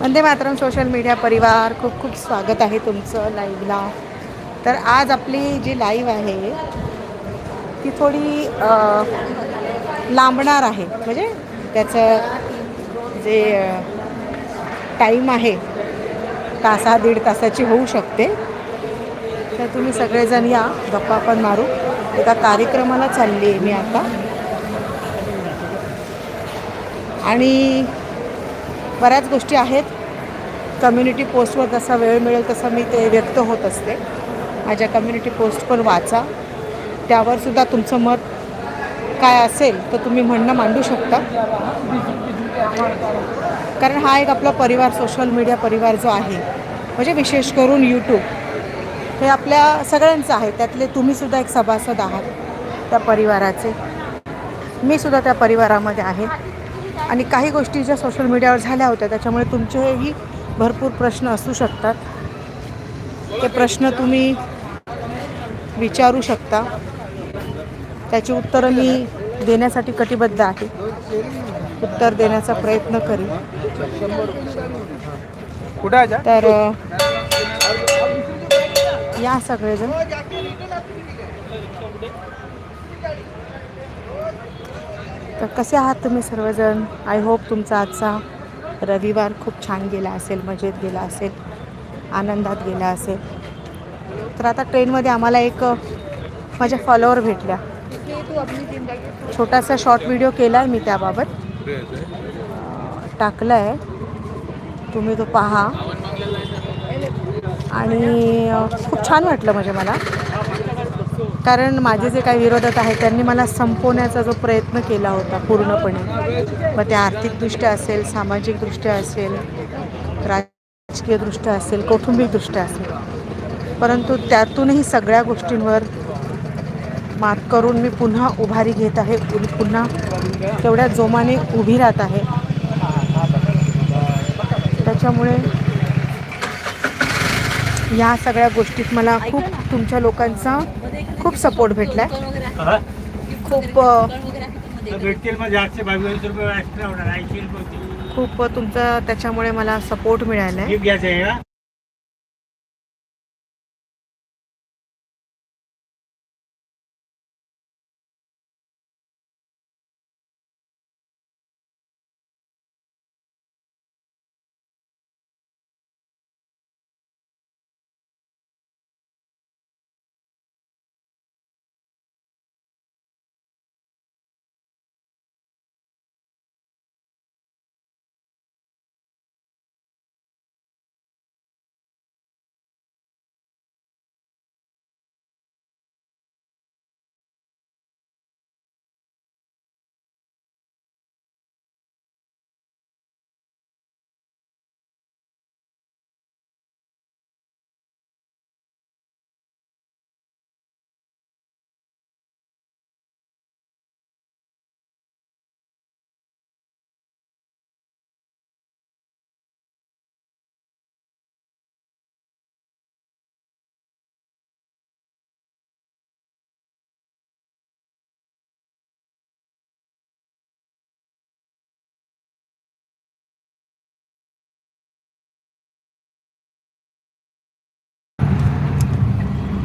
Vande Mataram social media परिवार खूप खूप स्वागत आहे तुमचं लाईव्हला तर आज आपली जी लाईव्ह आहे ती थोडी लांबणार आहे. म्हणजे त्याचं जे टाईम आहे तासा दीड तासाची होऊ शकते. तर तुम्ही सगळेजण या गप्पा पण मारू. एका कार्यक्रमाला चालली आहे मी आता. आणि बऱ्याच गोष्टी आहेत. कम्युनिटी पोस्टवर जसा वेळ मिळेल तसं मी ते व्यक्त होत असते. माझ्या कम्युनिटी पोस्ट पण वाचा. त्यावरसुद्धा तुमचं मत काय असेल तर तुम्ही म्हणणं मांडू शकता. कारण हा एक आपला परिवार सोशल मीडिया परिवार जो आहे म्हणजे विशेष करून यूट्यूब हे आपल्या सगळ्यांचं आहे. त्यातले तुम्हीसुद्धा एक सभासद आहात त्या परिवाराचे. मी सुद्धा त्या परिवारामध्ये आहे. आणि काही गोष्टी ज्या सोशल मीडियावर झाल्या होत्या त्याच्यामुळे तुमचेही भरपूर प्रश्न असू शकतात. ते प्रश्न तुम्ही विचारू शकता. त्याची उत्तरं मी देण्यासाठी कटिबद्ध आहे. उत्तर देण्याचा प्रयत्न करीन? तर या सगळेजण. तर कसे आहात तुम्ही सर्वजण? आय होप तुमचा आजचा रविवार खूप छान गेला असेल मजेत गेला असेल आनंदात गेला असेल. तर आता ट्रेनमध्ये आम्हाला एक माझ्या फॉलोअर भेटल्या. छोटासा शॉर्ट व्हिडिओ केला आहे मी त्याबाबत. टाकला आहे तुम्ही तो पहा. आणि खूप छान वाटलं म्हणजे मला. कारण माझे जे काही विरोधक आहेत त्यांनी मला संपवण्याचा जो प्रयत्न केला होता पूर्णपणे. मग ते आर्थिकदृष्ट्या असेल सामाजिकदृष्ट्या असेल राजकीयदृष्ट्या असेल कौटुंबिकदृष्ट्या असेल. परंतु त्यातूनही सगळ्या गोष्टींवर मात करून मी पुन्हा उभारी घेत आहे पुन्हा तेवढ्या जोमाने उभी राहत आहे. त्याच्यामुळे या सगळ्या गोष्टीत मला खूप तुमच्या लोकांचा खूप सपोर्ट भेटला आहे खूप. खूप तुमचा त्याच्यामुळे मला सपोर्ट मिळाला आहे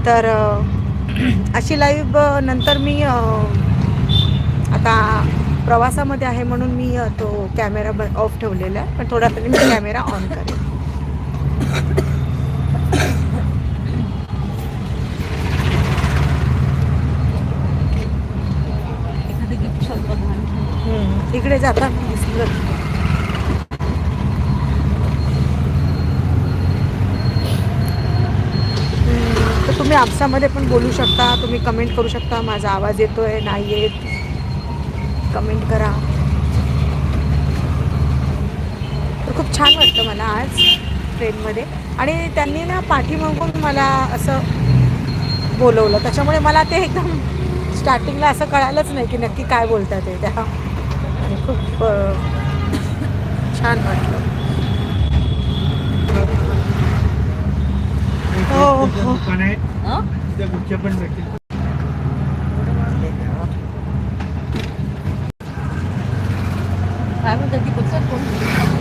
तर अशी लाईव्ह नंतर मी आता प्रवासामध्ये आहे म्हणून मी तो कॅमेरा ब ऑफ ठेवलेला आहे. पण थोड्या वेळाने मी कॅमेरा ऑन करेन. इकडे जाता. दिसलं हम्म, तर तुम्ही आपसामध्ये पण बोलू शकता तुम्ही कमेंट करू शकता. माझा आवाज येतो आहे नाही येत. कमेंट करा. तर खूप छान वाटलं मला आज ट्रेनमध्ये आणि त्यांनी ना पाठीमागून मला असं बोलवलं. त्याच्यामुळे मला ते एकदम स्टार्टिंगला असं कळालंच नाही की नक्की काय बोलतात ते त्या. आणि खूप छान वाटलं हो, हो. दुकान आहे. तिथे गुच्छ पण भेटतील. काय म्हणतात ती पुस्तक कोण?